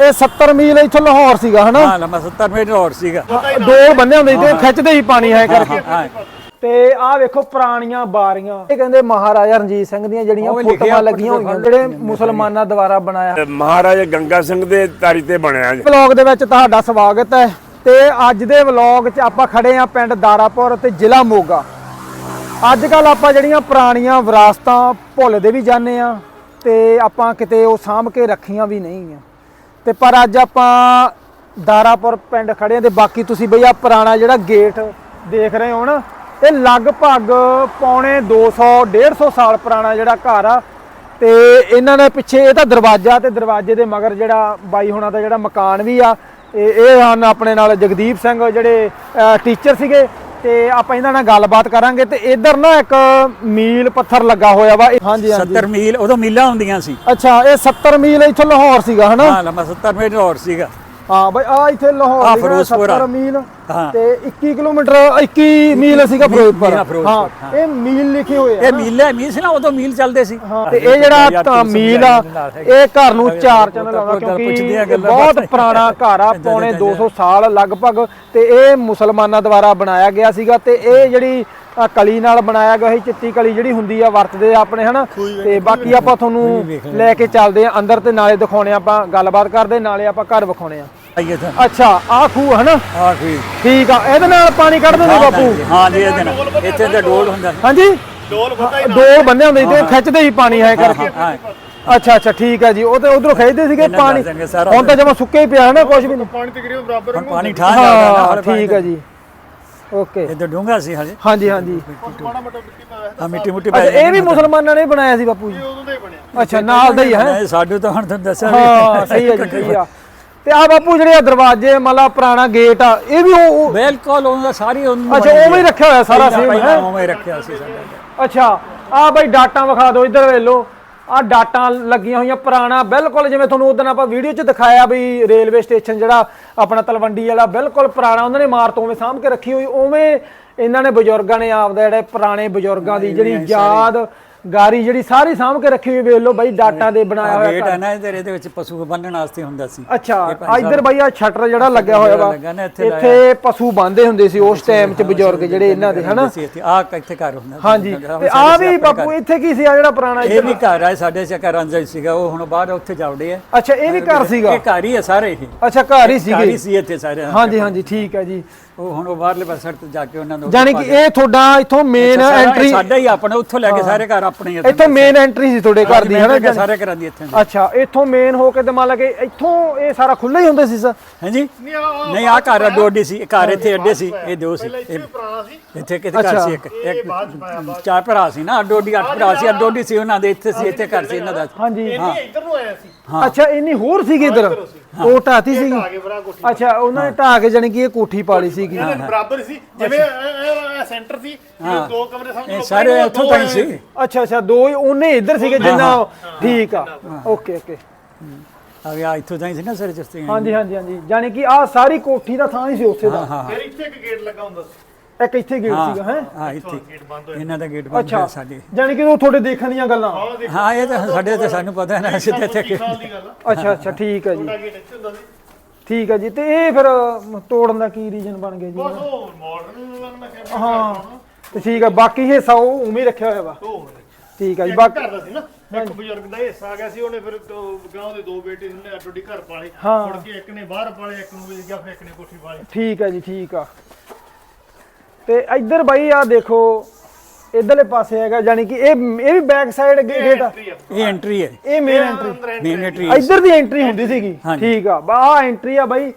ਇਹ 70 ਮੀਲ ਇੱਥੋਂ ਲਾਹੌਰ ਸੀਗਾ ਹਨਾ? ਹਾਂ ਲੰਮਾ 70 ਮੀਟਰ ਹੋਰ ਸੀਗਾ। ਦੋ ਬੰਨੇ ਹੁੰਦੇ ਸੀ ਤੇ ਖਿੱਚਦੇ ਹੀ ਪਾਣੀ ਹੈ ਕਰਕੇ। ਹਾਂ ਤੇ ਆਹ ਵੇਖੋ ਪੁਰਾਣੀਆਂ ਬਾਰੀਆਂ। ਇਹ ਕਹਿੰਦੇ ਮਹਾਰਾਜਾ ਰਣਜੀਤ ਸਿੰਘ ਦੀਆਂ ਜਿਹੜੀਆਂ ਫੋਟੋਆਂ ਲੱਗੀਆਂ ਹੋਈਆਂ ਜਿਹੜੇ ਮੁਸਲਮਾਨਾਂ ਦੁਆਰਾ ਬਣਾਇਆ। ਮਹਾਰਾਜਾ ਗੰਗਾ ਸਿੰਘ ਦੇ ਤਾਰੀ ਤੇ ਬਣਿਆ ਜੀ ਵਲੌਗ ਦੇ ਵਿੱਚ ਤੁਹਾਡਾ ਸਵਾਗਤ ਹੈ। ਤੇ ਅੱਜ ਦੇ ਵਲੌਗ 'ਚ ਆਪਾਂ ਖੜੇ ਆ ਪਿੰਡ ਦਾਰਾਪੁਰ ਤੇ ਜ਼ਿਲ੍ਹਾ ਮੋਗਾ। ਅੱਜ ਕੱਲ ਆਪਾਂ ਜਿਹੜੀਆਂ ਪੁਰਾਣੀਆਂ ਵਿਰਾਸਤਾਂ ਭੁੱਲਦੇ ਵੀ ਜਾਂਦੇ ਆ ਤੇ ਆਪਾਂ ਕਿਤੇ ਉਹ ਸਾਂਭ ਕੇ ਰੱਖੀਆਂ ਵੀ ਨਹੀਂ ਆ। ਤੇ ਪਰ ਅੱਜ ਆਪਾਂ ਦਾਰਾਪੁਰ ਪਿੰਡ ਖੜੇ ਆ ਤੇ ਬਾਕੀ ਤੁਸੀਂ ਬਈ ਆ ਪੁਰਾਣਾ ਜਿਹੜਾ ਗੇਟ ਦੇਖ ਰਹੇ ਹੋ ਨਾ, ਇਹ ਲਗਭਗ ਪੌਣੇ 200 150 ਸਾਲ ਪੁਰਾਣਾ ਜਿਹੜਾ ਘਰ ਆ। ਤੇ ਇਹਨਾਂ ਨੇ ਪਿੱਛੇ ਇਹ ਤਾਂ ਦਰਵਾਜ਼ਾ ਤੇ ਦਰਵਾਜ਼ੇ ਦੇ ਮਗਰ ਜਿਹੜਾ ਬਾਈ ਹੋਣਾ ਦਾ ਜਿਹੜਾ ਮਕਾਨ ਵੀ ਆ। ਇਹ ਇਹ ਹਨ ਆਪਣੇ ਨਾਲ ਜਗਦੀਪ ਸਿੰਘ ਜਿਹੜੇ ਟੀਚਰ ਸੀਗੇ। ਤੇ ਆਪਾਂ ਇਹਨਾਂ ਨਾਲ ਗੱਲਬਾਤ ਕਰਾਂਗੇ ਤੇ ਇਧਰ ਨਾ ਇੱਕ ਮੀਲ ਪੱਥਰ ਲੱਗਾ ਹੋਇਆ ਵਾ। ਹਾਂਜੀ ਹਾਂਜੀ। 70 ਮੀਲ ਉਦੋਂ ਮੀਲਾਂ ਹੁੰਦੀਆਂ ਸੀ। ਅੱਛਾ ਇਹ 70 ਮੀਲ ਇੱਥੋਂ ਲਾਹੌਰ ਸੀਗਾ ਹਨਾ? ਹਾਂ ਲੰਮਾ 70 ਮੀਟਰ ਹੋਰ ਸੀਗਾ। ਹਾਂ ਬਈ ਆ ਇੱਥੇ ਲਾਹੌਰ ਆ। 70 ਮੀਲ। ਤੇ 21 ਕਿਲੋਮੀਟਰ 21 ਮੀਲ ਸੀਗਾ ਫਿਰੋਜ਼ਪੁਰ। ਹਾਂ। ਇਹ ਮੀਲ ਲਿਖੇ ਹੋਏ ਆ ਇਹ ਮੀਲ ਹੈ ਮੀਲ ਸੀ ਨਾ ਉਦੋਂ ਮੀਲ ਚੱਲਦੇ ਸੀ। ਤੇ ਇਹ ਜਿਹੜਾ ਤਾਂ ਮੀਲ ਆ ਇਹ ਘਰ ਨੂੰ ਚਾਰ ਚੰਨ ਲਾਉਣਾ ਕਿਉਂਕਿ ਇਹ ਬਹੁਤ। ਪੁਰਾਣਾ ਘਰ ਆ ਪੌਣੇ 200 ਸਾਲ ਲਗਭਗ ਤੇ ਇਹ ਮੁਸਲਮਾਨਾਂ ਦੁਆਰਾ ਬਣਾਇਆ ਗਿਆ ਸੀਗਾ ਤੇ ਇਹ ਜਿਹੜੀ ਕਲੀ ਨਾਲ ਬਣਾਇਆ ਗਿਆ ਸੀ ਚਿੱਟੀ ਕਲੀ ਜਿਹੜੀ ਹੁੰਦੀ ਆ ਵਰਤਦੇ ਆ ਆਪਣੇ ਹਨਾ? ਤੇ ਬਾਕੀ ਆਪਾਂ ਤੁਹਾਨੂੰ ਲੈ ਕੇ ਚੱਲਦੇ ਆ ਅੰਦਰ ਤੇ ਨਾਲੇ ਦਿਖਾਉਣੇ ਆ ਆਪਾਂ ਗੱਲਬਾਤ ਕਰਦੇ ਨਾਲੇ ਆਪਾਂ ਘਰ ਵਿਖਾਉਣੇ ਆ। ਆਈਏ ਤਾਂ ਅੱਛਾ ਆਹ ਖੂਹ ਹਨਾ? ਹਾਂ ਠੀਕ ਠੀਕ ਆ ਇਹਦੇ ਨਾਲ ਪਾਣੀ ਕੱਢਦੇ ਨੇ ਬਾਪੂ? ਹਾਂ ਜੀ ਇਹਦੇ ਨਾਲ। ਇੱਥੇ ਤਾਂ ਡੋਲ ਹੁੰਦਾ ਹਾਂਜੀ? ਡੋਲ ਡੋਲ ਬੰਨੇ ਹੁੰਦੇ ਤੇ ਖਿੱਚਦੇ ਹੀ ਪਾਣੀ ਹੈ ਕਰਕੇ। ਹਾਂ ਅੱਛਾ ਅੱਛਾ ਠੀਕ ਹੈ ਜੀ। ਉਹ ਤੇ ਉਧਰੋਂ ਖਿੱਚਦੇ ਸੀਗੇ ਪਾਣੀ। ਹੁਣ ਤਾਂ ਜਮਾ ਸੁੱਕੇ ਹੀ ਪਿਆ ਹੈ ਨਾ ਕੁਝ ਵੀ ਨਹੀਂ। ਪਾਣੀ ਤਕਰੀਬਨ ਬਰਾਬਰ ਹੁਣ ਪਾਣੀ ਠਾਹ ਜਾਂਦਾ ਨਾ ਹਾਂ ਠੀਕ ਹੈ ਜੀ। ਓਕੇ। ਇਹ ਤਾਂ ਡੂੰਘਾ ਸੀ ਹਲੇ ਹਾਂਜੀ ਹਾਂਜੀ। ਮਾੜਾ ਮੋਟਾ ਮਿੱਟੀ ਪਾ ਆ ਇਹ ਵੀ ਮੁਸਲਮਾਨਾਂ ਨੇ ਬਣਾਇਆ ਸੀ ਬਾਪੂ ਜੀ। ਉਦੋਂ ਦਾ ਹੀ ਬਣਿਆ। ਅੱਛਾ ਨਾਲ ਦਾ ਹੀ ਹੈ? ਸਾਡੇ ਤਾਂ ਹੁਣ ਤੁਹਾਨੂੰ ਦੱਸਿਆ ਹਾਂ ਸਹੀ ਹੈ ਜੀ ਸਹੀ ਆ। ਤੇ ਆ ਬਾਪੂ ਜਿਹੜੇ ਆ ਦਰਵਾਜ਼ੇ ਮਤਲਬ ਪੁਰਾਣਾ ਗੇਟ ਆ ਇਹ ਵੀ ਉਹ ਉਹ- ਬਿਲਕੁਲ ਉਹਦਾ ਸਾਰੀ ਉਹਨੂੰ ਅੱਛਾ ਉਵੇਂ ਹੀ ਰੱਖਿਆ ਹੋਇਆ ਸਾਰਾ ਸੇਮ ਹੈ? ਉਵੇਂ ਰੱਖਿਆ ਸੀ ਸਾਡਾ। ਅੱਛਾ ਆ ਬਈ ਡਾਟਾਂ ਵਿਖਾ ਦਿਓ ਇੱਧਰ ਵੇਖ ਲਓ। ਆ ਡਾਟਾਂ ਲੱਗੀਆਂ ਹੋਈਆਂ ਪੁਰਾਣਾ ਬਿਲਕੁਲ ਜਿਵੇਂ ਤੁਹਾਨੂੰ ਉਦੋਂ ਆਪਾਂ ਵੀਡੀਓ 'ਚ ਦਿਖਾਇਆ ਵੀ ਰੇਲਵੇ ਸਟੇਸ਼ਨ ਜਿਹੜਾ ਆਪਣਾ ਤਲਵੰਡੀ ਵਾਲਾ ਬਿਲਕੁਲ ਪੁਰਾਣਾ ਉਹਨਾਂ ਨੇ ਇਮਾਰਤ ਉਵੇਂ ਸਾਂਭ ਕੇ ਰੱਖੀ ਹੋਈ ਉਵੇਂ ਇਹਨਾਂ ਨੇ ਬਜ਼ੁਰਗਾਂ ਨੇ ਆਪਦਾ ਜਿਹੜੇ ਪੁਰਾਣੇ ਬਜ਼ੁਰਗਾਂ ਦੀ ਜਿਹੜੀ ਯਾਦ ਗਾਰੀ ਜਿਹੜੀ ਸਾਰੀ ਸਾਂਭ ਕੇ ਰੱਖੀ ਹੋਈ ਵੇਖ ਲਓ ਬਈ ਡਾਟਾਂ ਦੇ ਬਣਾਇਆ ਹੋਇਆ ਗੇਟ। ਹੈ ਨਾ ਇਹਦੇ ਇਹਦੇ ਵਿੱਚ ਪਸ਼ੂ ਬੰਨਣ ਵਾਸਤੇ ਹੁੰਦਾ ਸੀ। ਅੱਛਾ ਇੱਧਰ ਬਈ ਆ ਸ਼ਟਰ ਜਿਹੜਾ ਲੱਗਿਆ ਹੋਇਆ ਵਾ। ਇੱਥੇ ਪਸ਼ੂ ਬੰਦੇ ਹੁੰਦੇ ਸੀ ਉਸ ਟਾਈਮ 'ਚ ਬਜ਼ੁਰਗ ਜਿਹੜੇ ਇਹਨਾਂ ਦੇ ਹਨਾ? ਆ ਇੱਥੇ ਘਰ ਹੁੰਦਾ ਸੀ। ਹਾਂਜੀ ਤੇ ਆ ਵੀ ਬਾਪੂ ਇੱਥੇ ਕੀ ਸੀ ਆ ਜਿਹੜਾ ਪੁਰਾਣਾ। ਇਹ ਵੀ ਘਰ ਆ ਸਾਡੇ ਦਾ ਹੀ ਸੀਗਾ ਉਹ ਹੁਣ ਬਾਹਰ ਉੱਥੇ ਜਾਵੜੇ ਆ। ਅੱਛਾ ਇਹ ਵੀ ਘਰ ਸੀਗਾ? ਇਹ ਘਰ ਹੀ ਆ ਸਾਰੇ ਇਹ। ਅੱਛਾ ਘਰ ਹੀ ਘਰ ਹੀ ਸੀਗੇ। ਸੀ ਇੱਥੇ ਸਾਰੇ। ਹਾਂਜੀ ਹਾਂਜੀ ਠੀਕ ਹੈ ਜੀ। ਉਹ ਹੁਣ ਉਹ ਬਾਹਰਲੇ ਪਾਸੇ ਤੇ ਜਾ ਕੇ ਉਹਨਾਂ ਨੂੰ ਯਾਨੀ ਕਿ ਇਹ ਤੁਹਾਡਾ ਇੱਥੋਂ ਮੇਨ ਐਂਟਰੀ ਸਾਡਾ ਹੀ ਆਪਣਾ ਉੱਥੋਂ ਲੈ ਕੇ ਸਾਰੇ ਘਰ ਆਪਣੇ ਹੀ ਇੱਥੇ। ਮੇਨ ਐਂਟਰੀ ਸੀ ਤੁਹਾਡੇ ਘਰ ਦੀ ਹਨਾ ਕਿਹਾ ਸਾਰੇ ਘਰਾਂ ਦੀ ਇੱਥੇ ਅੱਛਾ ਇੱਥੋਂ ਮੇਨ ਹੋ ਕੇ ਤੇ ਮੰਨ ਲਾ ਕਿ ਇੱਥੋਂ ਇਹ ਸਾਰਾ ਖੁੱਲ੍ਹਾ ਹੀ ਹੁੰਦਾ ਸੀ ਸਰ ਹਾਂਜੀ? ਨਹੀਂ ਆ ਘਰ ਅੱਡੋ ਅੱਡੀ ਸੀ ਇਹ ਘਰ ਇੱਥੇ ਅੱਡੇ ਸੀ ਇਹ ਦੋ ਸੀ ਇੱਥੇ ਵੀ ਪੁਰਾਣਾ ਸੀ। ਇੱਥੇ ਕਿਤੇ ਘਰ ਸੀ ਇੱਕ ਇੱਕ ਚਾਰ ਭਰਾ ਸੀ ਨਾ ਅੱਡੋ ਅੱਡੀ ਅੱਠ ਭਰਾ ਸੀ ਅੱਡੋ ਅੱਡੀ ਸੀ ਉਹਨਾਂ ਦੇ ਇੱਥੇ ਸੀ ਇੱਥੇ ਘਰ ਸੀ ਇਹਨਾਂ ਦਾ। ਹਾਂਜੀ ਇੰਨੀ ਇੱਧਰ ਨੂੰ ਆਇਆ ਸੀ। ਅੱਛਾ ਇੰਨੀ ਹੋਰ ਸੀਗੀ ਇਧਰ? ਉਹ ਢਾਤੀ ਕੋਠੀ ਅੱਛਾ ਉਹਨਾਂ ਨੇ ਢਾ ਕੇ ਜਾਨੀ ਕਿ ਇਹ ਕੋਠੀ ਪਾਲੀ ਸੀਗੀ। ਦੇ ਬਰਾਬਰ ਸੀ। ਜਿਵੇਂ ਇਹ ਸੈਂਟਰ ਸੀ ਦੋ ਕਮਰੇ ਸਮਝ ਲਓ ਸਾਰੇ ਇੱਥੋਂ ਦੋ ਸੀ। ਅੱਛਾ ਅੱਛਾ ਦੋ ਹੀ ਉਹਨੇ ਇੱਧਰ ਸੀਗੇ ਜਿੰਨਾ ਠੀਕ ਆ। Okay okay. ਆ ਗਿਆ ਇੱਥੋਂ ਤਾਈਂ ਸੀ ਨਾ ਸਾਰੇ ਜਸਤੇ ਹਾਂਜੀ ਹਾਂਜੀ ਹਾਂਜੀ। ਜਾਨੀ ਕਿ ਆਹ ਸਾਰੀ ਕੋਠੀ ਦਾ ਥਾਂ ਹੀ ਸੀ ਉੱਥੇ ਦਾ। ਹਾਂ ਫਿਰ ਇੱਥੇ ਇੱਕ ਗੇਟ ਲੱਗਾ ਹੁੰਦਾ ਸੀ। ਇੱਕ ਇੱਥੇ ਗੇਟ ਸੀਗਾ ਹੈ? ਹਾਂ ਇੱਥੇ। ਗੇਟ ਬੰਦ ਹੋਇਆ। ਇਹਨਾਂ ਦਾ ਗੇਟ ਬੰਦ ਅੱਛਾ। ਹੋਇਆ ਸਾਡੇ। ਜਾਨੀ ਕਿ ਉਹ ਤੁਹਾਡੇ ਦੇਖਣ ਦੀਆਂ ਗੱਲਾਂ। ਆਹ ਦੇਖੋ। ਹਾਂ ਇਹ ਤਾਂ ਸਾਡੇ ਤੇ ਸਾਨੂੰ ਪਤਾ ਨਾ ਅਸੀਂ ਤਾਂ ਇੱਥੇ 30 ਸਾਲ ਦੀ ਗੱਲ ਆ। ਅੱਛਾ ਅੱਛਾ ਠੀਕ ਹੈ ਜੀ। ਛੋਟਾ ਗੇਟ ਇੱਥੇ ਹੁੰਦਾ ਸੀ। ਠੀਕ ਹੈ ਜੀ। ਤੇ ਇਹ ਫਿਰ ਅਮ, ਤੋੜਨ ਦਾ ਕੀ ਰੀਜਨ ਬਣ ਗਿਆ ਜੀ? ਬਸ ਉਹ ਮਾਡਰਨ ਮੈਂ ਕਹਿੰਦਾ ਹਾਂ। ਤੇ ਠੀਕ ਹੈ ਬਾਕੀ ਹਿੱਸਾ ਉਹ ਉਵੇਂ ਹੀ ਰੱਖਿਆ ਹੋਇਆ ਵਾ। ਉਹ ਠੀਕ ਹੈ ਜੀ ਇੱਕ ਬਾਕੀ ਘਰ ਦਾ ਸੀ ਨਾ। ਇੱਕ ਬਜ਼ੁਰਗ ਦਾ ਹਿੱਸਾ ਆ ਗਿਆ ਸੀ ਉਹਨੇ ਫਿਰ ਗਾਂव ਦੇ ਦੋ ਬੇਟੇ ਸੀ ਉਹਨੇ ਅੱਡੋ ਅੱਡੀ ਘਰ ਪਾਲੇ। ਹਾਂ। ਮੁੜ ਕੇ ਇੱਕ ਨੇ ਬਾਹਰ ਪਾਲੇ ਇੱਕ ਨੂੰ ਵੇਚ ਗਿਆ ਫਿਰ ਇੱਕ ਨੇ ਕੋਠੀ ਪਾਲੀ। ਠੀਕ ਹੈ ਜੀ ਠੀਕ ਆ। ਤੇ ਇੱਧਰ ਬਾਈ ਆ ਦੇਖੋ ਇਧਰਲੇ ਪਾਸੇ ਹੈਗਾ ਜਾਨੀ ਕਿ ਇਹ ਇਹ ਵੀ ਬੈਕ ਸਾਈਡ ਗੇਟ ਆ। ਇਹ ਐਂਟਰੀ ਹੈ। ਇਹ ਮੇਨ ਐਂਟਰੀ ਮੇਨ ਐਂਟਰੀ ਇੱਧਰ ਦੀ ਐਂਟਰੀ ਹੁੰਦੀ ਸੀਗੀ। ਹਾਂਜੀ। ਠੀਕ ਆ। ਆ ਐਂਟਰੀ ਆ ਬਾਈ।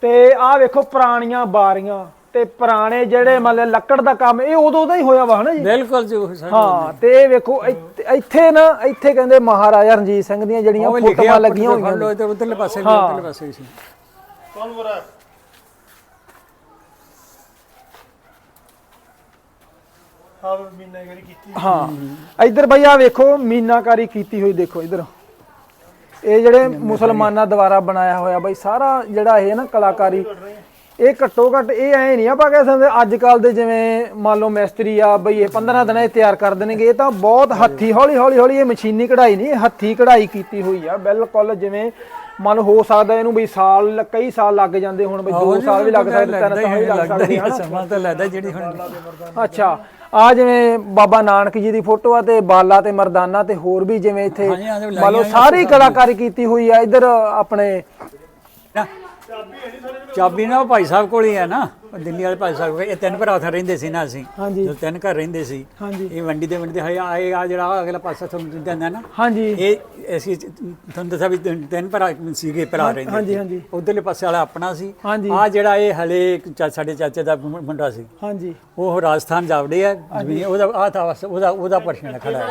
ਤੇ ਆ ਵੇਖੋ ਪੁਰਾਣੀਆਂ ਬਾਰੀਆਂ। ਤੇ ਪੁਰਾਣੇ ਜਿਹੜੇ ਮਤਲਬ ਲੱਕੜ ਦਾ ਕੰਮ ਇਹ ਉਦੋਂ ਦਾ ਹੀ ਹੋਇਆ ਵਾ ਹਨਾ ਜੀ? ਬਿਲਕੁਲ ਜੋ ਹਾਂ ਤੇ ਇਹ ਵੇਖੋ ਇੱਥੇ- ਇੱਥੇ ਨਾ ਇੱਥੇ ਕਹਿੰਦੇ ਮਹਾਰਾਜਾ ਰਣਜੀਤ ਸਿੰਘ ਦੀਆਂ ਜਿਹੜੀਆਂ ਉਹ ਲਿਖਿਆ ਫੋਟੋਆਂ ਲੱਗੀਆਂ ਹੋਈਆਂ ਨੇ। ਇੱਧਰ ਉਧਰਲੇ ਪਾਸੇ ਵੀ। ਉਧਰਲੇ ਪਾਸੇ ਵੀ ਸੀ ਕੌਣ ਬਰਾ ਹਾਂ ਮੀਨਾ ਗਰੀ ਕੀਤੀ। ਹਾਂ ਇੱਧਰ ਬਈ ਆ ਵੇਖੋ ਮੀਨਾਕਾਰੀ ਕੀਤੀ ਹੋਈ ਦੇਖੋ ਇੱਧਰ। ਇਹ ਜਿਹੜੇ ਮੁਸਲਮਾਨਾਂ ਦੁਆਰਾ ਬਣਾਇਆ ਹੋਇਆ ਬਈ ਸਾਰਾ ਜਿਹੜਾ ਇਹ ਨਾ ਕਲਾਕਾਰੀ ਇਹ ਘੱਟੋ ਘੱਟ ਇਹ ਐ ਨਹੀਂ ਆਪਾਂ ਕਹਿ ਸਕਦੇ ਅੱਜ ਕੱਲ ਦੇ ਜਿਵੇਂ ਮੰਨ ਲਓ ਮਿਸਤਰੀ ਆ ਬਈ ਇਹ 15 ਦਿਨਾਂ 'ਚ ਤਿਆਰ ਕਰ ਦੇਣਗੇ ਇਹ ਤਾਂ ਬਹੁਤ ਹੱਥੀ ਹੌਲੀ ਹੌਲੀ ਹੌਲੀ ਇਹ ਮਸ਼ੀਨੀ ਕਢਾਈ ਨਹੀਂ ਇਹ ਹੱਥੀ ਕਢਾਈ ਕੀਤੀ ਹੋਈ ਆ। ਬਿਲਕੁਲ ਜਿਵੇਂ ਮੰਨ ਹੋ ਸਕਦਾ ਇਹਨੂੰ ਬਈ ਸਾਲ ਕਈ ਸਾਲ ਲੱਗ ਜਾਂਦੇ ਹੁਣ ਬਈ 2 ਸਾਲ ਵੀ ਲੱਗ ਸਕਦੇ ਤਿੰਨ ਸਾਲ ਵੀ ਲੱਗ ਸਕਦੇ ਹਨਾ ਸਮਾਂ ਤਾਂ ਲੱਗਦਾ ਜਿਹੜੀ ਹੁਣ। ਅੱਛਾ ਆ ਜਿਵੇਂ ਬਾਬਾ ਨਾਨਕ ਜੀ ਦੀ ਫੋਟੋ ਆ ਤੇ ਬਾਲਾ ਤੇ ਮਰਦਾਨਾ ਤੇ ਹੋਰ ਵੀ ਜਿਵੇਂ ਇੱਥੇ ਮੰਨ ਲਓ ਸਾਰੀ ਕਲਾਕਾਰੀ ਕੀਤੀ ਹੋਈ ਆ ਇੱਧਰ ਆਪਣੇ ਚਾਬੀ ਨਾ ਉਹ ਭਾਈ ਸਾਹਿਬ ਕੋਲ ਹੀ ਹੈ ਨਾ। ਉਹ ਦਿੱਲੀ ਵਾਲੇ ਭਾਈ ਸਾਹਿਬ। ਇਹ ਤਿੰਨ ਭਰਾ ਉੱਥੇ ਰਹਿੰਦੇ ਸੀ ਨਾ ਅਸੀਂ ਹਾਂਜੀ। ਜਦੋਂ ਤਿੰਨ ਘਰ ਰਹਿੰਦੇ ਸੀ ਹਾਂਜੀ। ਇਹ ਵੰਡੀ ਦੇ ਵੰਡੀ ਦੇ ਹੈ ਆਏ ਆ ਜਿਹੜਾ ਆਹ ਅਗਲਾ ਪਾਸਾ ਤੁਹਾਨੂੰ ਦਿੰਦਾ ਨਾ ਹਾਂਜੀ ਇਹ ਅਸੀਂ ਤੁਹਾਨੂੰ ਦੱਸਿਆ ਵੀ ਤਿੰਨ ਤਿੰਨ ਭਰਾ ਸੀਗੇ ਭਰਾ ਰਹਿੰਦੇ ਹਾਂਜੀ, ਹਾਂਜੀ। ਉਧਰਲੇ ਪਾਸੇ ਵਾਲਾ ਆਪਣਾ ਸੀ ਹਾਂਜੀ। ਆ ਜਿਹੜਾ ਇਹ ਹਲੇ ਸਾਡੇ ਚਾਚੇ ਦਾ ਮੁੰ- ਮੁੰਡਾ ਸੀ ਹਾਂਜੀ ਉਹ ਰਾਜਸਥਾਨ ਜਾਵੜੇ ਆ ਜ਼ਮੀਨ ਉਹਦਾ ਆ ਤਾਂ ਬਸ ਉਹਦਾ ਉਹਦਾ ਪਰਸਨ ਖੜਾ ਹੈ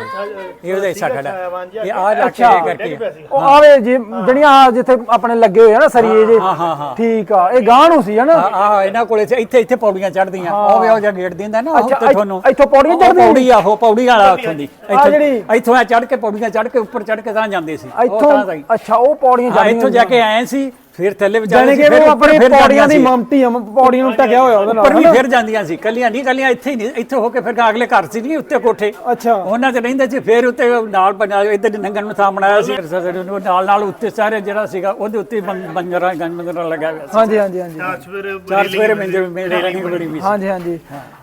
ਇਹ ਉਹਦਾ ਹਿੱਸਾ ਖੜਾ ਹੈ। ਇਹ ਆ ਰੱਖ। ਕੇ ਕਰਕੇ ਉਹ ਆਵੇ ਜੀ ਜਿਹੜੀਆਂ ਆਹ ਜਿੱਥੇ ਆਪਣੇ ਲੱਗੇ ਹੋਏ ਆ ਨਾ ਸਰੀਏ ਜੇ ਹਾਂ, ਹਾਂ, ਹਾਂ। ਠੀਕ ਆ ਇਹ ਗਾਂ ਨੂੰ ਸੀ ਹਨਾ ਆ ਆ ਇਹਨਾਂ ਕੋਲੇ ਇੱਥੇ ਇੱਥੇ ਇੱਥੇ ਪੌੜੀਆਂ ਚੜਦੀਆਂ ਉਹ ਵੇ ਉਹ ਜਿਹਾ ਗੇਟ ਦਿੰਦਾ ਨਾ ਉਹ ਅੱਛਾ, ਉੱਤੇ ਤੁਹਾਨੂੰ ਇੱਥੋਂ ਪੌੜੀਆਂ ਉਹ ਚੜ੍ਹਦੀਆਂ? ਪੌੜੀ ਆ ਉਹ ਪੌੜੀ ਵਾਲਾ ਉੱਥੋਂ ਦੀ। ਇੱਥੋਂ ਇੱਥੋਂ ਆ ਚੜ ਕੇ ਪੌੜੀਆਂ ਚੜ ਕੇ ਉੱਪਰ ਚੜ ਕੇ ਤਾਂ ਜਾਂਦੇ ਸੀ। ਇੱਥੋਂ ਤਾਂ ਅੱਛਾ ਉਹ ਪੌੜੀਆਂ ਹਾਂ ਚੜ੍ਹਨੀਆਂ ਇੱਥੋਂ ਜਾ ਕੇ ਆਏ ਸੀ। ਫਿਰ ਥੱਲੇ ਵੀ ਜਾਣੇ ਜਾਂਦੇ ਕਿ ਉਹ ਆਪਣੀ ਫਿਰ ਪੌੜੀਆਂ ਦੀ। ਮਮਤੀ ਆ ਪੌੜੀਆਂ ਨੂੰ ਟਕਿਆ ਹੋਇਆ ਉਹਦੇ ਉੱਪਰ ਨਾਲ ਵੀ ਹਨਾ? ਫਿਰ ਜਾਂਦੀਆਂ ਸੀ ਕੱਲੀਆਂ ਨਹੀਂ ਕੱਲੀਆਂ ਇੱਥੇ ਹੀ ਨਹੀਂ ਇੱਥੇ ਹੋ ਕੇ ਫਿਰ ਅਗਲੇ ਘਰ ਸੀ ਨਹੀਂ ਉੱਤੇ ਕੋਠੇ। ਅੱਛਾ। ਉਹਨਾਂ ਚ ਰਹਿੰਦੇ ਸੀ ਫਿਰ ਉੱਤੇ ਨਾਲ ਬਣਾ ਇੱਧਰ ਦੀ ਨੰਗਣ ਨੂੰ ਥਾਂ ਬਣਾਇਆ ਸੀ ਉਹ ਨਾਲ ਨਾਲ ਉੱਤੇ ਸਾਰੇ ਜਿਹੜਾ ਸੀਗਾ ਉਹਦੇ ਉੱਤੇ ਬੰਜਰਾ ਗੰਜ ਮੰਦਰਾ ਲੱਗਿਆ ਹੋਇਆ ਸੀ। ਹਾਂਜੀ ਹਾਂਜੀ ਹਾਂਜੀ। ਚਾਰ ਸਵੇਰੇ ਚਾਰ ਸਵੇਰੇ ਮੇਰੇ ਮੇਰੇ ਰਨਿੰਗ ਬੜੀ ਵੀ ਸੀ। ਹਾਂਜੀ ਹਾਂਜੀ।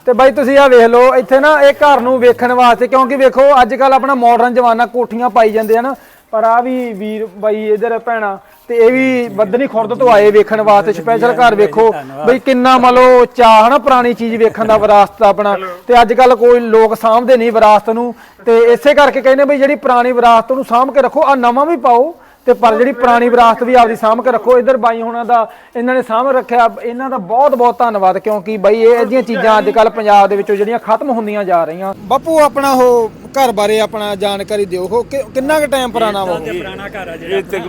ਤੇ ਬਾਈ ਤੁਸੀਂ ਆ ਵੇਖ ਲਓ ਇੱਥੇ ਨਾ ਇਹ ਘਰ ਨੂੰ ਵੇਖਣ ਵਾਸਤੇ ਕਿਉਂਕਿ ਵੇਖੋ ਅੱਜ ਕੱਲ ਆਪਣਾ ਮਾਡਰਨ ਜ਼ਮਾਨਾ ਕੋਠੀਆਂ ਪਾਈ ਜਾਂਦੇ ਹਨ ਪਰ ਆ ਵੀ ਵੀਰ ਬਾਈ ਇਧਰ ਭੈਣਾ ਤੇ ਇਹ ਵੀ ਬੱਦਨੀ ਖੁਰਦ ਤੋਂ ਆਏ ਵੇਖਣ ਵਾਸਤੇ ਸਪੈਸ਼ਲ ਘਰ ਵੇਖੋ ਬਈ ਕਿੰਨਾ ਮੰਨ ਲਓ ਚਾਹ ਹਨਾ ਪੁਰਾਣੀ ਚੀਜ਼ ਵੇਖਣ ਦਾ ਵਿਰਾਸਤ ਆਪਣਾ। ਤੇ ਅੱਜ ਕੱਲ ਕੋਈ ਲੋਕ ਸਾਂਭਦੇ ਨਹੀਂ ਵਿਰਾਸਤ ਨੂੰ। ਤੇ ਇਸੇ ਕਰਕੇ ਕਹਿੰਦੇ ਬਈ ਜਿਹੜੀ ਪੁਰਾਣੀ ਵਿਰਾਸਤ ਨੂੰ ਸਾਂਭ ਕੇ ਰੱਖੋ ਆ ਨਵਾਂ ਵੀ ਪਾਓ। ਤੇ ਪਰ ਜਿਹੜੀ ਪੁਰਾਣੀ ਵਿਰਾਸਤ ਵੀ ਆਪਦੀ ਸਾਂਭ ਕੇ ਰੱਖੋ ਇਧਰ ਬਾਈ ਹੋਣਾ ਦਾ ਇਹਨਾਂ ਨੇ ਸਾਂਭ ਰੱਖਿਆ ਇਹਨਾਂ ਦਾ ਬਹੁਤ ਬਹੁਤ ਧੰਨਵਾਦ ਕਿਉਂਕਿ ਬਾਈ ਇਹ ਅਜਿਹੀਆਂ ਚੀਜ਼ਾਂ ਅੱਜ ਕੱਲ ਪੰਜਾਬ ਦੇ ਵਿੱਚੋਂ ਜਿਹੜੀਆਂ ਖਤਮ ਹੁੰਦੀਆਂ ਜਾ ਰਹੀਆਂ। ਬਾਪੂ ਆਪਣਾ ਉਹ ਘਰ ਬਾਰੇ ਆਪਣਾ ਜਾਣਕਾਰੀ ਦਿਓ ਉਹ ਕਿ- ਕਿੰਨਾ ਕੁ ਟਾਈਮ ਪੁਰਾਣਾ ਵਾ ਪੁਰਾਣਾ ਘਰ ਆ ਇਹ ਤੱਕ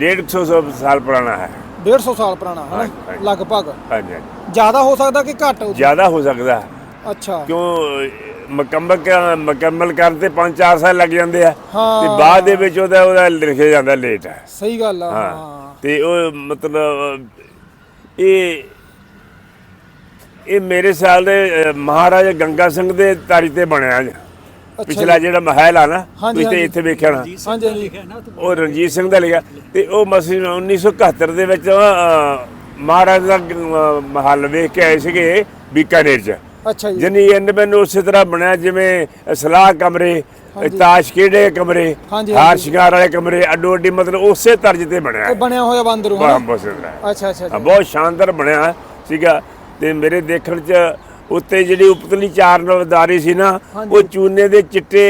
150 ਸਾਲ ਪੁਰਾਣਾ ਹੈ। 150 ਸਾਲ ਪੁਰਾਣਾ ਹੈ ਲਗਭਗ। ਹਾਂਜੀ ਹਾਂਜੀ। ਜ਼ਿਆਦਾ ਹੋ ਸਕਦਾ ਕਿ ਘੱਟ? ਜ਼ਿਆਦਾ ਹੋ ਸਕਦਾ। ਅੱਛਾ। ਕਿਉਂ ਮੁਕੰਮਲ ਮੁਕੰਮਲ ਕਰਨ ਤੇ 5-4 ਸਾਲ ਲੱਗ ਜਾਂਦੇ ਆ। ਹਾਂ। ਤੇ ਬਾਅਦ ਦੇ ਵਿੱਚ ਉਹਦਾ ਉਹਦਾ ਲਿਖਿਆ ਜਾਂਦਾ ਲੇਟ ਹੈ ਸਹੀ ਗੱਲ ਆ ਹਾਂ। ਤੇ ਉਹ ਮਤਲਬ ਇਹ ਇਹ ਮੇਰੇ ਸਾਲ ਦੇ ਅ, ਮਹਾਰਾਜਾ ਗੰਗਾ ਸਿੰਘ ਦੇ ਤਾਰੀ ਤੇ ਬਣਿਆ ਜੀ। ਪਿਛਲਾ ਜਿਹੜਾ ਮਹਿਲ ਆ ਨਾ ਹਾਂਜੀ, ਤੁਸੀਂ ਤੇ ਹਾਂਜੀ। ਇੱਥੇ ਵੇਖਿਆ ਨਾ ਹਾਂਜੀ ਹਾਂਜੀ। ਉਹ ਰਣਜੀਤ ਸਿੰਘ ਦਾ ਲਿਖਿਆ। ਤੇ ਉਹ ਮਸੀਂ 1971 ਦੇ ਵਿੱਚ ਮਹਾਰਾਜਾ ਦਾ ਅ, ਮਹੱਲ ਵੇਖ ਕੇ ਆਏ ਸੀਗੇ ਬੀਕਾਨੇਰ 'ਚ। ਅੱਛਾ ਜੀ। ਜਨੀ ਐਂਡ ਮੈਨੂੰ ਉਸੇ ਤਰ੍ਹਾਂ ਬਣਿਆ ਜਿਵੇਂ ਸਲਾਹ ਕਮਰੇ ਤਾਸ਼ ਖੇਡੇ ਕਮਰੇ ਹਾਰ ਸ਼ਿੰਗਾਰ ਵਾਲੇ ਕਮਰੇ ਅੱਡੋ ਅੱਡੀ ਮਤਲਬ ਉਸੇ ਤਰਜ ਤੇ ਬਣਿਆ। ਇਹ ਬਣਿਆ ਹੋਇਆ ਬੰਦਰੂ ਹਾਂ ਸੁੰਦਰ ਅੱਛਾ ਅੱਛਾ। ਬਹੁਤ ਸ਼ਾਨਦਾਰ ਬਣਿਆ ਸੀਗਾ। ਤੇ ਮੇਰੇ ਦੇਖਣ ਚ ਉੱਤੇ ਜਿਹੜੀ ਉਪਤਲੀ ਚਾਰ ਨਵਦਾਰੀ ਸੀ ਨਾ ਉਹ ਚੂਨੇ ਦੇ ਚਿੱਟੇ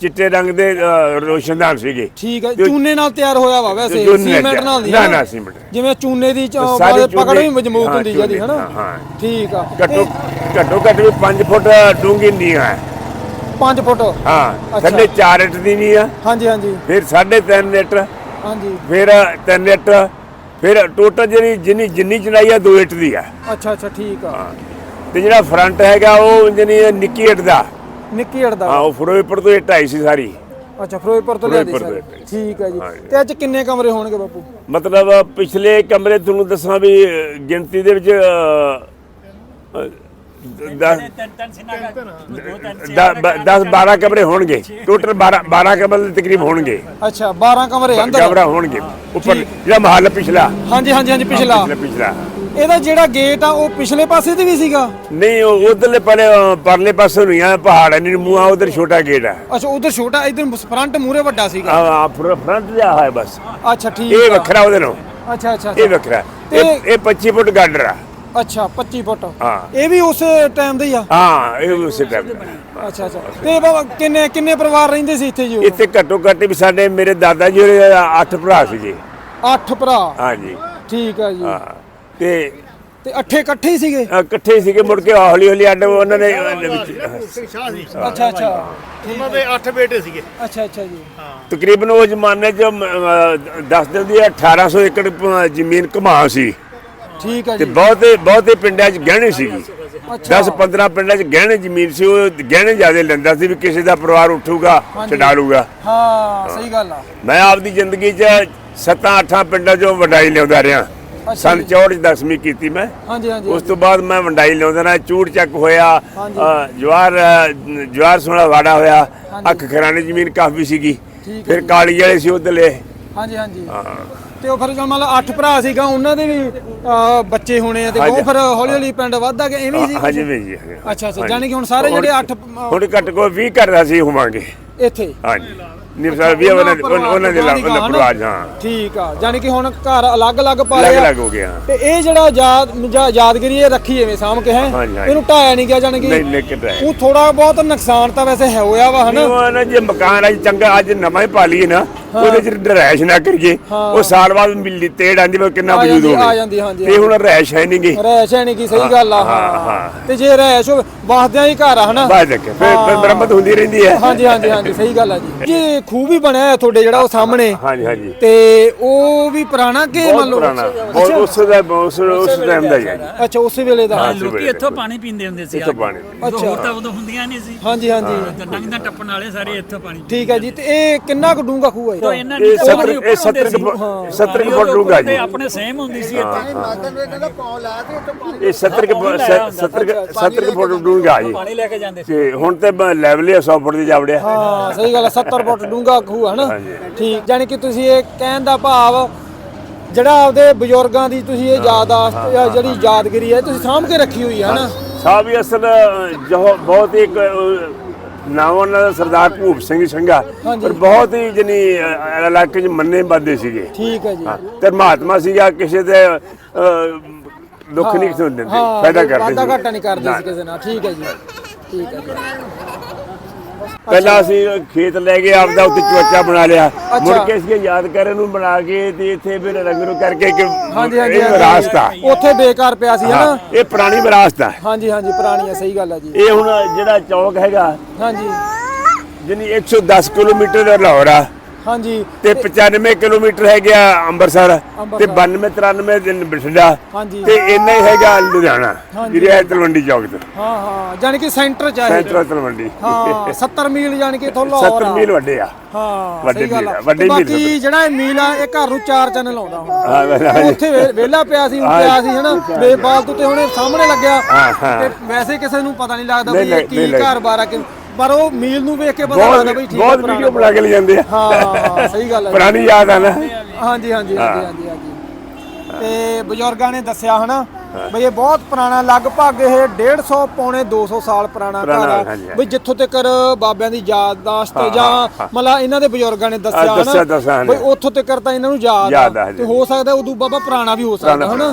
ਚਿੱਟੇ ਰੰਗ ਦੇ ਅ, ਰੋਸ਼ਨਦਾਨ ਸੀਗੇ। ਠੀਕ ਹੈ ਚੂਨੇ ਨਾਲ ਤਿਆਰ ਹੋਇਆ ਵਾ ਵੈਸੇ ਚੂਨੇ ਸੀਮੈਂਟ ਨਾਲ- ਨਹੀਂ ਨਾ, ਨਾ, ਸੀਮੈਂਟ। ਜਿਵੇਂ ਚੂਨੇ ਦੀ ਚ- ਸਾਰੀ ਪਕੜ ਵੀ ਮਜ਼ਬੂਤ ਹਾਂ, ਹੁੰਦੀ ਜਿਹਦੀ ਚੂਨੇ, ਹਨਾ? ਹਾਂ, ਹਾਂ। ਠੀਕ ਆ। ਘੱਟੋ ਘੱਟੋ ਘੱਟ ਵੀ 5 ਫੁੱਟ ਡੂੰਗੀ ਨਹੀਂ ਹੈ। 5 ਫੁੱਟ? ਹਾਂ ਅੱਛਾ। ਥੱਲੇ 4 ਇੰਚ ਦੀ ਨਹੀਂ ਆ। ਹਾਂਜੀ ਹਾਂਜੀ। ਫਿਰ 3.5 ਇੰਚ ਹਾਂਜੀ। ਫਿਰ 3 ਇੰਚ ਫਿਰ ਟੋਟਲ ਜਿਹੜੀ ਜਿੰਨੀ ਜਿੰਨੀ ਚੜਾਈ ਆ 2 ਇੰਚ ਦੀ ਆ। ਅੱਛਾ ਅੱਛਾ ਠੀਕ ਆ। ਤੇ ਜਿਹੜਾ ਫਰੰਟ ਹੈਗਾ ਉਹ ਜਿਹਨੀ ਨਿੱਕੀ ਇੱਟ ਦਾ। ਨਿੱਕੀ ਅੜਦਾ ਹਾਂ ਉਹ ਫਿਰੋਜ਼ਪੁਰ ਤੋਂ ਇੱਟ ਆਈ ਸੀ ਸਾਰੀ। ਅੱਛਾ ਫਿਰੋਜ਼ਪੁਰ ਤੋਂ ਲਿਆਦੀ ਸਰ। ਠੀਕ ਹੈ ਜੀ। ਤੇ ਅੱਜ ਕਿੰਨੇ ਕਮਰੇ ਹੋਣਗੇ ਬਾਪੂ? ਮਤਲਬ ਪਿਛਲੇ ਕਮਰੇ ਤੁਹਾਨੂੰ ਦੱਸਾਂ ਵੀ ਗਿਣਤੀ ਦੇ ਵਿੱਚ 10 12 ਕਮਰੇ ਹੋਣਗੇ। ਟੋਟਲ 12 12 ਕਮਰੇ ਦੇ ਤਕਰੀਬ ਹੋਣਗੇ। ਅੱਛਾ 12 ਕਮਰੇ ਅੰਦਰ। ਕਮਰਾ ਹੋਣਗੇ। ਉੱਪਰ ਜਿਹੜਾ ਮਹੱਲ ਪਿਛਲਾ। ਹਾਂਜੀ ਹਾਂਜੀ ਹਾਂਜੀ ਪਿਛਲਾ। ਪਿਛਲਾ। ਇਹਦਾ ਜਿਹੜਾ ਗੇਟ ਆ ਉਹ ਪਿਛਲੇ ਪਾਸੇ ਤੇ ਵੀ ਸੀਗਾ? ਨਹੀਂ ਉਹ ਉਧਰਲੇ ਪਰੇ ਪਰਲੇ ਪਾਸੇ ਨੂੰ ਆ ਪਹਾੜ ਨਹੀਂ ਮੂਆ ਉਧਰ ਛੋਟਾ ਗੇਟ ਆ। ਅੱਛਾ ਉਧਰ ਛੋਟਾ ਇਧਰ ਫਰੰਟ ਮੂਰੇ ਵੱਡਾ ਸੀਗਾ? ਆ ਫਰੰਟ ਜਾ ਹੈ ਬਸ। ਅੱਛਾ ਠੀਕ ਇਹ। ਵੱਖਰਾ ਉਹਦੇ ਨਾਲ। ਅੱਛਾ ਅੱਛਾ ਇਹ। ਵੱਖਰਾ। ਇਹ ਤੇ- ਇਹ 25 ਫੁੱਟ ਗਾਡਰ ਆ। ਅੱਛਾ 25 ਫੁੱਟ। ਹਾਂ। ਇਹ ਵੀ ਉਸ ਟਾਈਮ ਦਾ ਹੀ ਆ? ਹਾਂ ਇਹ ਉਸੇ ਟਾਈਮ ਦਾ। ਅੱਛਾ ਅੱਛਾ। ਤੇ ਬਾਬਾ ਕਿੰਨੇ ਕਿੰਨੇ ਪਰਿਵਾਰ ਰਹਿੰਦੇ ਸੀ ਇੱਥੇ ਜੀ? ਇੱਥੇ ਘੱਟੋ ਘੱਟ ਵੀ ਸਾਡੇ ਮੇਰੇ ਦਾਦਾ ਜੀ ਹੋਰੇ ਅੱਠ ਭਰਾ ਸੀ ਜੀ। ਅੱਠ ਭਰਾ? ਹਾਂਜੀ। ਠੀਕ ਆ ਜੀ। ਹਾਂ। ਤੇ ਤੇ ਅੱਠੇ ਇਕੱਠੇ ਹੀ ਸੀਗੇ? ਅ, ਇਕੱਠੇ ਹੀ ਸੀਗੇ ਮੁੜ ਕੇ ਹੌਲੀ ਹੌਲੀ ਅੱਡ ਉਹਨਾਂ ਨੇ ਸਿੰਘ ਸ਼ਾਹ ਸੀ ਅੱਛਾ ਅੱਛਾ। ਉਹਨਾਂ ਦੇ 8 ਬੇਟੇ ਸੀਗੇ। ਅੱਛਾ ਅੱਛਾ ਜੀ। ਤਕਰੀਬਨ ਉਹ ਜ਼ਮਾਨੇ 'ਚ ਮ, ਅ, ਦੱਸ ਦਿੰਦੀ ਆ 1800 ਏਕੜ ਜ਼ਮੀਨ ਘਮਾ ਸੀ। ਠੀਕ ਆ ਤੇ ਜੀ। ਬਹੁਤੇ ਬਹੁਤੇ ਪਿੰਡਾਂ 'ਚ ਗਹਿਣੇ ਸੀਗੀ। ਅੱਛਾ। 10 15 ਪਿੰਡਾਂ 'ਚ ਗਹਿਣੇ ਜ਼ਮੀਨ ਸੀ ਉਹ ਗਹਿਣੇ ਜ਼ਿਆਦਾ ਲੈਂਦਾ ਸੀ ਵੀ ਕਿਸੇ ਦਾ ਪਰਿਵਾਰ ਉੱਠੂਗਾ ਛਡਾ ਲੂਗਾ। ਹਾਂ ਸਹੀ ਗੱਲ ਆ। ਮੈਂ ਆਪਦੀ ਜ਼ਿੰਦਗੀ 'ਚ ਸੱਤਾਂ ਅੱਠਾਂ ਪਿੰਡਾਂ 'ਚੋਂ ਵਡਾਈ ਲਿਆਉਂਦਾ ਰਿਹਾ। 64 'ਚ ਦਸਵੀਂ ਕੀਤੀ ਮੈਂ। ਹਾਂਜੀ ਹਾਂਜੀ ਉਸ ਤੋਂ ਬਾਅਦ ਮੈਂ ਵੰਡਾਈ ਲਿਆਉਂਦਾ ਰਿਹਾ ਚੂੜ ਚੱਕ ਹੋਇਆ ਹਾਂਜੀ। ਅ, ਜਵਾਰ ਅ, ਜਵਾਰ ਸੋਨਾ ਵਾੜਾ ਹੋਇਆ ਅੱਖ ਖਰਾਣੇ ਜ਼ਮੀਨ ਕਾਫੀ ਸੀਗੀ। ਠੀਕ ਫਿਰ। ਕਾਲੀ ਵਾਲੇ ਸੀ ਉਧਰਲੇ। ਹਾਂਜੀ ਹਾਂਜੀ। ਤੇ ਉਹ ਫਿਰ ਮੰਨ ਲਾ ਅੱਠ ਭਰਾ ਸੀਗਾ ਉਹਨਾਂ ਦੇ ਵੀ ਅਹ, ਬੱਚੇ ਹੋਣੇ ਆ ਤੇ ਉਹ ਫਿਰ ਹੌਲੀ ਹੌਲੀ ਪਿੰਡ ਵੱਧਦਾ ਗਿਆ ਐਵੇਂ ਸੀ ਹਾਂਜੀ ਵੀ ਜੀ ਅੱਛਾ ਅੱਛਾ ਜਾਨੀ ਕਿ ਹੁਣ ਸਾਰੇ ਜਿਹੜੇ ਅੱਠ ਹੁਣ ਘੱਟ ਕੋ 20 ਘਰ ਅਸੀਂ ਹੋਵਾਂਗੇ। ਇੱਥੇ? ਹਾਂਜੀ। ਨਿਮਸਾਰ ਵੀ ਉਹਨਾਂ ਦੇ ਉਹਨਾਂ ਦੇ ਲਾ- ਪਰਿਵਾਰ ਹਾਂ। ਠੀਕ ਆ ਜਾਨੀ ਕਿ ਹੁਣ ਘਰ ਅਲੱਗ-ਅਲੱਗ ਪਾਏ ਅਲੱਗ ਹੋ ਗਿਆ। ਤੇ ਇਹ ਜਿਹੜਾ ਯਾਦ ਜਾਂ ਯਾਦਗਰੀ ਇਹ ਰੱਖੀ ਐਵੇਂ ਸਾਂਭ ਕੇ ਹੈ? ਹਾਂਜੀ, ਹਾਂਜੀ। ਇਹਨੂੰ ਢਾਇਆ ਨਹੀਂ ਗਿਆ ਜਾਨੀ ਕਿ ਨਹੀਂ ਨਿਕਟ ਹੈ? ਉਹ ਥੋੜਾ ਬਹੁਤ ਨੁਕਸਾਨ ਤਾਂ ਵੈਸੇ ਹੈ ਹੋਇਆ ਵਾ ਹਨਾ? ਨਾ ਜੇ ਮਕਾਨ ਅੱਜ ਚੰਗਾ ਅੱਜ ਨਵਾਂ ਹੀ ਪਾ ਲਈਏ ਨਾ ਉਹਦੇ ਚ ਰਹਿਸ਼ ਨਾ ਕਰੀਏ। ਉਹ ਸਾਲ ਬਾਅਦ ਮਿਲੀ ਤੇੜ ਆਂਦੀ ਵੀ ਕਿੰਨਾ ਆ ਵਜੂਦ ਜਾਂਦੀ- ਆ ਹੋਵੇ ਜਾਂਦੀ, ਹਾਂਜੀ, ਤੇ ਹੁਣ ਰਹਿਸ਼ ਹੈ ਨਹੀਂ ਗੀ ਰੈਸ਼ ਹੈ ਨਹੀਂ ਕੀ ਸਹੀ ਗੱਲ ਆ। ਹਾਂ। ਤੇ ਜੇ ਰੈਸ਼ ਹੋਵੇ ਵਸਦਿਆਂ ਹੀ ਘਰ ਆ ਹਨਾ? ਬਾਅਦ ਫਿਰ ਫਿਰ ਮੁਰੰਮਤ ਹੁੰਦੀ ਰਹਿੰਦੀ ਹੈ। ਹਾਂਜੀ ਹਾਂਜੀ ਹਾਂਜੀ ਸਹੀ ਗੱਲ ਆ ਜੀ। ਜੀ ਖੂਹ ਵੀ ਬਣਿਆ ਹੈ ਤੁਹਾਡੇ ਜਿਹੜਾ ਉਹ ਸਾਹਮਣੇ। ਹਾਂਜੀ ਹਾਂਜੀ। ਤੇ ਉਹ ਵੀ ਪੁਰਾਣਾ ਕਿ ਮੰਨ ਬਹੁਤ ਲਓ ਪੁਰਾਣਾ। ਬਹੁਤ ਉਸ ਦਾ ਉਸ ਉਸ ਟਾਈਮ ਦਾ ਹੀ ਹੈ ਜੀ। ਅੱਛਾ ਉਸੇ ਵੇਲੇ ਦਾ। ਹਾਂ, ਲੋਕੀ ਇੱਥੋਂ ਪਾਣੀ ਪੀਂਦੇ ਹੁੰਦੇ ਸੀ ਇੱਥੋਂ ਪਾਣੀ ਅੱਛਾ। ਹੋਰ ਤਾਂ ਉਦੋਂ ਹੁੰਦੀਆਂ ਨਹੀਂ ਸੀ। ਹਾਂਜੀ ਹਾਂਜੀ। ਨੰਗਦਾ ਟੱਪਣ ਵਾਲੇ ਸਾਰੇ ਇੱਥੋਂ ਪਾਣੀ ਠੀਕ ਹੈ ਜੀ ਤੇ ਇਹ ਕਿੰਨਾ ਕੁ ਡੂੰਗਾ ਖੂਹ ਹੈ ਤੋਂ ਜੀ? ਇਹਨਾਂ ਇਹ ਦੀ 70 ਇਹ 70 ਕੁ ਫੁੱਟ- 70 ਕੁ ਫੁੱਟ ਡੂੰਘਾ ਜੀ ਆਪਣੇ ਸੇਮ ਹੁੰਦੀ ਸੀ ਇੱਥੇ। ਇਹ 70 ਕੁ ਫੁੱਟ- 70 ਕੁ- 70 ਕੁ ਫੁੱਟ ਡੂੰਘਾ ਜੀ। ਪਾਣੀ ਲੈ ਕੇ ਜਾਂਦੇ ਸੀ। ਤੇ ਹੁਣ ਤੇ ਲੈਵਲ ਹੀ 100 ਫੁੱਟ ਦੀ ਜਾਵੜਿਆ ਹਾਂ ਸਹੀ ਗੱਲ ਹੈ 70 ਫੁੱਟ ਡੂੰਗਾ ਖੂਹ ਹੈ ਨਾ ਹਾਂਜੀ। ਠੀਕ ਜਾਨੀ ਕਿ ਤੁਸੀਂ ਇਹ ਕਹਿਣ ਦਾ ਭਾਵ ਜਿਹੜਾ ਆਪਦੇ ਬਜ਼ੁਰਗਾਂ ਦੀ ਤੁਸੀਂ ਇਹ ਯਾਦਾਸ਼ਤ ਜਾਂ ਜਿਹੜੀ ਯਾਦਗਰੀ ਹੈ ਤੁਸੀਂ ਸਾਂਭ ਕੇ ਰੱਖੀ ਹੋਈ ਹੈ ਨਾ ਸਾਹਿਬ ਅਸਲ ਜੋ ਬਹੁਤ ਹੀ ਇੱਕ ਨਾਮ ਉਹਨਾਂ ਦਾ ਸਰਦਾਰ ਭੂਪ ਸਿੰਘ ਸੰਘਾ। ਪਰ ਬਹੁਤ ਹੀ ਜਨੀ ਇਲਾਕੇ 'ਚ ਮੰਨੇ ਬੰਦੇ ਸੀਗੇ। ਠੀਕ ਹੈ ਜੀ। ਤੇ ਮਹਾਤਮਾ ਸੀਗਾ ਕਿਸੇ ਦੇ ਦੁੱਖ ਨਹੀਂ ਨੂੰ ਹਾਂ ਪੈਦਾ ਕਰਦੇ ਸੀ ਘਾਟਾ ਨਹੀਂ ਕਰਦੇ ਸੀ ਕਿਸੇ ਨਾਲ। ਠੀਕ ਹੈ ਜੀ। ਠੀਕ ਹੈ ਪਹਿਲਾਂ ਅਸੀਂ ਖੇਤ ਲੈ ਕੇ ਆਪਦਾ ਉੱਤੇ ਚੁਆਚਾ ਬਣਾ ਲਿਆ। ਮੁੜ। ਕੇ ਅਸੀਂ ਯਾਦ ਕਰਨ ਨੂੰ ਬਣਾ ਕੇ ਤੇ ਇੱਥੇ ਫਿਰ ਰੰਗ ਨੂੰ ਕਰਕੇ ਕਿ ਹਾਂਜੀ ਹਾਂਜੀ। ਵਿਰਾਸਤ ਆ। ਉੱਥੇ ਬੇਕਾਰ ਪਿਆ ਸੀ ਹਾਂ, ਹਨਾ ਇਹ ਪੁਰਾਣੀ ਵਿਰਾਸਤ ਆ। ਹਾਂਜੀ ਹਾਂਜੀ ਪੁਰਾਣੀ ਹੈ ਸਹੀ ਗੱਲ ਹੈ ਜੀ। ਇਹ ਹੁਣ ਜਿਹੜਾ ਚੌਕ ਹੈਗਾ ਹਾਂਜੀ। ਜਿਹਨੀ 110 ਕਿਲੋਮੀਟਰ ਦਾ ਲਾਹੌਰ ਆ। ਹਾਂਜੀ। ਤੇ 95 ਕਿਲੋਮੀਟਰ ਹੈ ਗਿਆ ਅੰਮ੍ਰਿਤਸਰ ਤੇ ਅੰਮ੍ਰਿਤਸਰ। 92 93 ਦਿਨ ਬਠਿੰਡਾ। ਹਾਂਜੀ। ਤੇ ਇੰਨਾ ਹੀ ਹੈਗਾ ਲੁਧਿਆਣਾ। ਜਿਹੜੀ ਹੈ ਤਲਵੰਡੀ ਚੌਕ ਤੋਂ। ਹਾਂ ਹਾਂ। ਜਾਨੀ ਕਿ ਸੈਂਟਰ ਚ ਹੈ ਸੈਂਟਰ ਤਲਵੰਡੀ। ਹਾਂ 70 ਮੀਲ ਜਾਨੀ ਕਿ ਇਥੋਂ ਲਾਹੌਰ 70 ਆ। ਮੀਲ ਵੱਡੇ ਆ। ਹਾਂ ਵੱਡੇ ਮੀਲ ਆ, ਵੱਡੇ ਤੇ ਮੀਲ ਬਾਕੀ ਜਿਹੜਾ ਇਹ ਮੀਲ ਆ ਇਹ ਘਰ ਨੂੰ ਚਾਰ ਚੰਨ ਲਾਉਂਦਾ ਹੁਣ। ਉੱਥੇ ਪਿਆ ਸੀ ਉਹ ਹਾਂ। ਪਿਆ ਸੀ ਹਨਾ। ਬੇਫਾਲਤੂ ਤੇ ਹੁਣੇ ਸਾਹਮਣੇ ਲੱਗਿਆ। ਤੇ ਵੈਸੇ ਕਿਸੇ ਨੂੰ ਪਤਾ ਨਹੀਂ ਲੱਗਦਾ ਵੀ ਇਹ ਕੀ ਘਰ ਬਾਰ ਕਿ ਪਰ ਉਹ ਮੀਲ ਨੂੰ ਵੇਖ ਕੇ ਪਤਾ ਲੱਗਦਾ ਬਈ ਠੀਕ ਬਹੁਤ। ਵੀਡੀਓ ਬਣਾ ਕੇ ਲੈ ਜਾਂਦੇ ਆ ਹਾਂ ਸਹੀ ਗੱਲ ਹੈ ਪੁਰਾਣੀ ਯਾਦ ਆ ਨਾ ਹਾਂਜੀ ਹਾਂਜੀ ਹਾਂਜੀ ਹਾਂਜੀ ਹਾਂਜੀ ਤੇ ਬਜ਼ੁਰਗਾਂ ਨੇ ਦੱਸਿਆ ਹਨਾ ਬਈ ਇਹ ਬਹੁਤ ਪੁਰਾਣਾ ਲਗਭਗ ਇਹ 150 ਪੌਣੇ 200 ਸਾਲ ਪੁਰਾਣਾ ਘਰ ਆ। ਬਈ ਜਿੱਥੋਂ ਤੱਕ ਬਾਬਿਆਂ ਦੀ ਯਾਦਾਸ਼ਤ ਹਾਂ, ਜਾਂ। ਮਤਲਬ ਇਹਨਾਂ ਦੇ ਬਜ਼ੁਰਗਾਂ ਨੇ ਦੱਸਿਆ ਹਨਾ ਬਈ। ਉੱਥੋਂ ਤੱਕ ਤਾਂ ਇਹਨਾਂ ਨੂੰ ਯਾਦ ਆ ਤੇ। ਹੋ ਸਕਦਾ ਉਦੋਂ ਬਾਬਾ ਪੁਰਾਣਾ ਵੀ ਹੋ ਸਕਦਾ ਹਨਾ।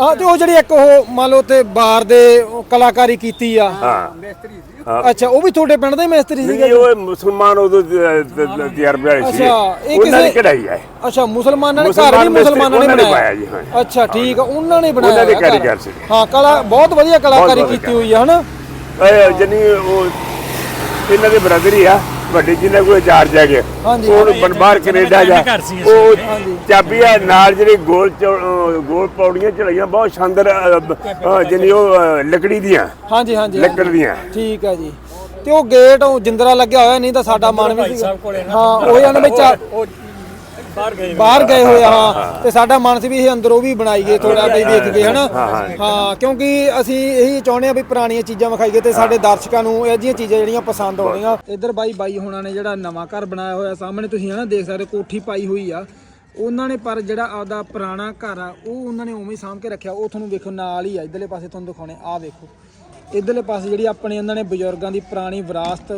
ਆ ਤੇ ਉਹ ਜਿਹੜੀ ਇੱਕ ਉਹ ਮੰਨ ਲਓ ਤੇ ਬਾਰ ਦੇ ਕਲਾਕਾਰੀ ਕੀਤੀ ਆ ਹਾਂ ਅੱਛਾ ਉਹ ਵੀ ਤੁਹਾਡੇ ਪਿੰਡ ਦਾ ਹੀ ਮਿਸਤਰੀ ਸੀਗਾ ਨਹੀਂ ਉਹ ਮੁਸਲਮਾਨ ਉਦੋਂ ਤਜਰਬੇ ਸੀ। ਅੱਛਾ, ਇਹ ਉਹਨਾਂ ਨੇ ਕਿਸੇ- ਕਢਾਈ ਹੈ ਅੱਛਾ ਮੁਸਲਮਾਨਾਂ ਨੇ ਘਰ ਵੀ ਮੁਸਲਮਾਨਾਂ ਨੇ ਬਣਾਇਆ? ਜੀ, ਹਾਂ। ਅੱਛਾ ਠੀਕ ਆ ਉਹਨਾਂ ਨੇ ਬਣਾਇਆ ਉਹਨਾਂ ਦੇ। ਕਾਰੀਗਰ ਸੀ। ਹਾਂ ਕਲਾ ਬਹੁਤ ਵਧੀਆ ਕਲਾਕਾਰੀ ਕੀਤੀ ਹੋਈ ਆ ਹਨਾ? ਜਨੀ ਉਹ ਇਹਨਾਂ ਦੇ ਬ੍ਰਦਰ ਹੀ ਆ। ਵੱਡੇ ਜਿਹਨਾਂ ਕੋਲ ਚਾਰਜ ਹੈਗੇ ਹਾਂਜੀ। ਉਹ ਬਨ ਬਾਹਰ ਕੈਨੇਡਾ ਜਾ ਘਰ ਸੀ ਇਸ ਉਹ ਹਾਂਜੀ। ਚਾਬੀ ਆ ਨਾਲ ਜਿਹੜੇ ਗੋਲ ਚੌ- ਗੋਲ ਪੌੜੀਆਂ ਚੜਾਈਆਂ ਬਹੁਤ ਸ਼ਾਨਦਾਰ ਜਨੀ ਉਹ ਅਹ, ਲੱਕੜੀ ਦੀਆਂ। ਹਾਂਜੀ ਹਾਂਜੀ ਲੱਕੜ ਦੀਆਂ। ਠੀਕ ਆ ਜੀ। ਤੇ ਉਹ ਗੇਟ ਉਹ ਜਿੰਦਰਾ ਲੱਗਿਆ ਹੋਇਆ ਨਹੀਂ ਤਾਂ ਸਾਡਾ ਮਨ ਵੀ ਭਾਈ ਸੀ ਸਾਹਿਬ ਕੋਲੇ ਨਾ। ਹਾਂ ਉਹ ਇਹਨਾਂ ਵਿੱਚ ਉਹ ਬਾਹਰ ਗਏ ਬਾਹਰ ਗਏ ਹੋਏ ਆ ਹਾਂ। ਤੇ ਸਾਡਾ ਮਨ ਸੀ ਵੀ ਇਹ ਅੰਦਰੋਂ ਵੀ ਬਣਾਈਏ ਥੋੜਾ ਬਈ ਵੇਖ ਕੇ ਹਨਾ? ਹਾਂ ਕਿਉਂਕਿ ਅਸੀਂ ਇਹੀ ਚਾਹੁੰਦੇ ਆ ਵੀ ਪੁਰਾਣੀਆਂ ਚੀਜ਼ਾਂ ਵਿਖਾਈਏ ਤੇ ਸਾਡੇ ਦਰਸ਼ਕਾਂ ਨੂੰ ਇਹ ਜਿਹੀਆਂ ਚੀਜ਼ਾਂ ਜਿਹੜੀਆਂ ਪਸੰਦ ਆਉਣੀਆਂ। ਇੱਧਰ ਬਾਈ ਬਾਈ ਹੋਣਾ ਨੇ ਜਿਹੜਾ ਨਵਾਂ ਘਰ ਬਣਾਇਆ ਹੋਇਆ ਸਾਹਮਣੇ ਤੁਸੀਂ ਹਨਾ ਦੇਖ ਸਕਦੇ ਕੋਠੀ ਪਾਈ ਹੋਈ ਆ। ਉਹਨਾਂ ਨੇ ਪਰ ਜਿਹੜਾ ਆਪਦਾ ਪੁਰਾਣਾ ਘਰ ਆ ਉਹ ਉਹਨਾਂ ਨੇ ਉਵੇਂ ਹੀ ਸਾਂਭ ਕੇ ਰੱਖਿਆ। ਉਹ ਤੁਹਾਨੂੰ ਵੇਖੋ ਨਾਲ ਹੀ ਆ ਇਧਰਲੇ ਪਾਸੇ ਤੁਹਾਨੂੰ ਦਿਖਾਉਣੇ ਆ ਵੇਖੋ। ਇਧਰਲੇ ਪਾਸੇ ਜਿਹੜੀ ਆਪਣੇ ਉਹਨਾਂ ਨੇ ਬਜ਼ੁਰਗਾਂ ਦੀ ਪੁਰਾਣੀ ਵਿਰਾਸਤ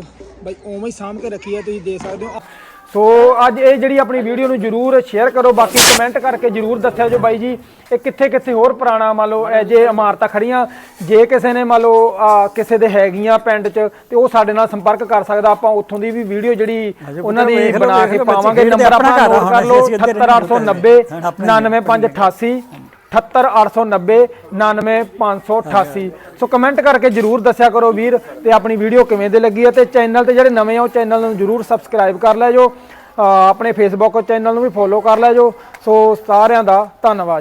ਬਈ ਉਵੇਂ ਹੀ ਸਾਂਭ ਕੇ ਰੱਖੀ ਹੈ ਤੁਸੀਂ ਦੇਖ ਸਕਦੇ ਹੋ। ਸੋ ਅੱਜ ਇਹ ਜਿਹੜੀ ਆਪਣੀ ਵੀਡੀਓ ਨੂੰ ਜਰੂਰ ਸ਼ੇਅਰ ਕਰੋ ਬਾਕੀ ਕਮੈਂਟ ਕਰਕੇ ਜਰੂਰ ਦੱਸਿਓ ਜੋ ਬਾਈ ਜੀ ਇਹ ਕਿੱਥੇ ਕਿੱਥੇ ਹੋਰ ਪੁਰਾਣਾ ਮੰਨ ਲਓ ਇਹ ਜੇ ਇਮਾਰਤਾਂ ਖੜੀਆਂ ਜੇ ਕਿਸੇ ਨੇ ਮੰਨ ਲਓ ਕਿਸੇ ਦੇ ਹੈਗੀਆਂ ਪਿੰਡ 'ਚ ਤੇ ਉਹ ਸਾਡੇ ਨਾਲ ਸੰਪਰਕ ਕਰ ਸਕਦਾ ਆਪਾਂ ਉੱਥੋਂ ਦੀ ਵੀ ਵੀਡੀਓ ਜਿਹੜੀ ਉਹਨਾਂ ਦੀ ਬਣਾ ਕੇ ਪਾਵਾਂਗੇ ਨੰਬਰ ਆਪਣਾ ਨੋਟ ਕਰ ਲਓ ਅਸੀਂ ਇੱਧਰ 78890 ਆਪਣੇ 99588 78890 99588 ਸੋ ਕਮੈਂਟ ਕਰਕੇ ਜਰੂਰ ਦੱਸਿਆ ਕਰੋ ਵੀਰ ਤੇ ਆਪਣੀ ਵੀਡੀਓ ਕਿਵੇਂ ਦੇ ਲੱਗੀ ਹੈ ਤੇ ਚੈਨਲ ਤੇ ਜਿਹੜੇ ਨਵੇਂ ਆ ਉਹ ਚੈਨਲ ਨੂੰ ਜਰੂਰ ਸਬਸਕ੍ਰਾਈਬ ਕਰ ਲਿਆ ਜੋ। ਆਪਣੇ ਫੇਸਬੁੱਕ ਚੈਨਲ ਨੂੰ ਵੀ ਫੋਲੋ ਕਰ ਲਿਆ ਜੋ। ਸੋ ਸਾਰਿਆਂ ਦਾ ਧੰਨਵਾਦ।